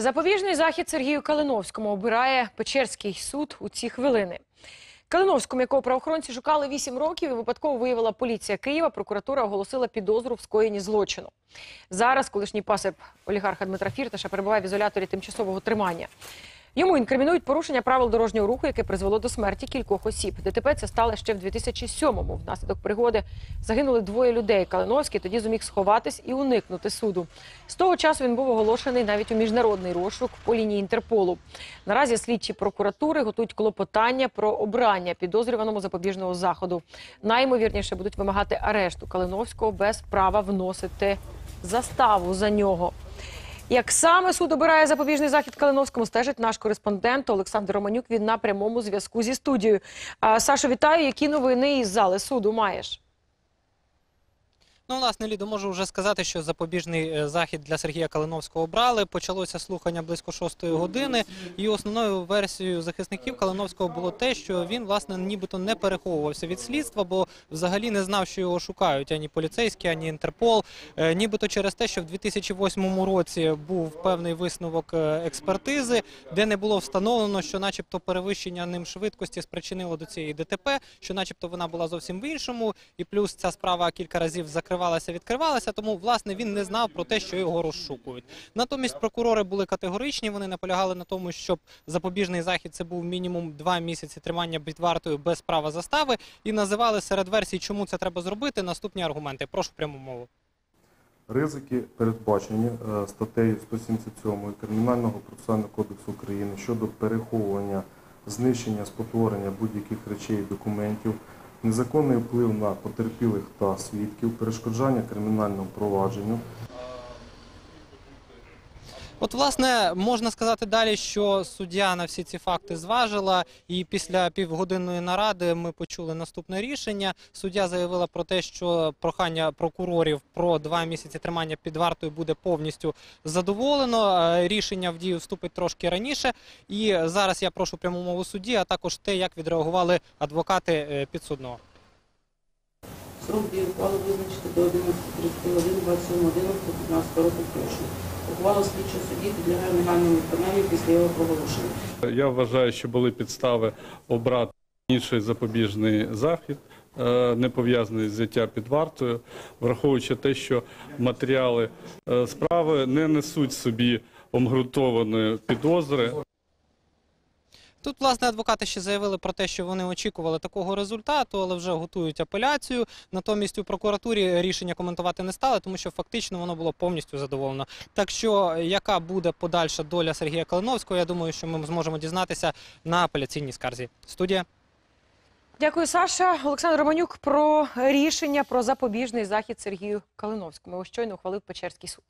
Запобіжний захід Сергію Калиновському обирає Печерський суд у ці хвилини. Калиновському, якого правоохоронці шукали 8 років, випадково виявила поліція Києва, прокуратура оголосила підозру в скоєнні злочину. Зараз колишній пасип олігарха Дмитра Фірташа перебуває в ізоляторі тимчасового тримання. Йому інкримінують порушення правил дорожнього руху, яке призвело до смерті кількох осіб. ДТП це стало ще в 2007-му. Внаслідок пригоди загинули двоє людей. Калиновський тоді зуміг сховатись і уникнути суду. З того часу він був оголошений навіть у міжнародний розшук по лінії Інтерполу. Наразі слідчі прокуратури готують клопотання про обрання підозрюваному запобіжного заходу. Наймовірніше будуть вимагати арешту Калиновського без права вносити заставу за нього. Як саме суд обирає запобіжний захід Калиновському, стежить наш кореспондент Олександр Романюк. Він на прямому зв'язку зі студією. Сашо, вітаю. Які новини із зали суду маєш? Ну, власне, Лідо, можу вже сказати, що запобіжний е, захід для Сергія Калиновського обрали. Почалося слухання близько шостої години. І основною версією захисників Калиновського було те, що він, власне, нібито не переховувався від слідства, бо взагалі не знав, що його шукають ані поліцейські, ані Інтерпол. Е, Нібито через те, що в 2008 році був певний висновок е, експертизи, де не було встановлено, що, начебто, перевищення ним швидкості спричинило до цієї ДТП, що, начебто, вона була зовсім в іншому, і плюс ця справа кілька разів закривалася, відкривалася. Тому, власне, він не знав про те, що його розшукують. Натомість прокурори були категоричні. Вони наполягали на тому, щоб запобіжний захід це був мінімум два місяці тримання під вартою без права застави, і називали серед версій, чому це треба зробити. Наступні аргументи. Прошу пряму мову. Ризики передбачені е, статтею 177 Кримінального процесуального кодексу України щодо переховування, знищення, спотворення будь-яких речей і документів, незаконний вплив на потерпілих та свідків, перешкоджання кримінальному провадженню, От, власне, можна сказати далі, що суддя на всі ці факти зважила, і після півгодинної наради ми почули наступне рішення. Суддя заявила про те, що прохання прокурорів про два місяці тримання під вартою буде повністю задоволено. Е, Рішення в дію вступить трошки раніше. І зараз я прошу пряму мову судді, а також те, як відреагували адвокати е, підсудного. Срок дії ухвали визначити до 11.31, 27 11 15 року включно. Ухвала слідчого судді підлягає негайному виконанню після його проголошення. Я вважаю, що були підстави обрати інший запобіжний захід, е, не пов'язаний з взяття під вартою, враховуючи те, що матеріали е, справи не несуть собі обґрунтованої підозри. Тут, власне, адвокати ще заявили про те, що вони очікували такого результату, але вже готують апеляцію. Натомість у прокуратурі рішення коментувати не стали, тому що фактично воно було повністю задоволено. Так що, яка буде подальша доля Сергія Калиновського, я думаю, що ми зможемо дізнатися на апеляційній скарзі. Студія. Дякую, Саша. Олександр Романюк про рішення про запобіжний захід Сергію Калиновському. Його щойно ухвалив Печерський суд.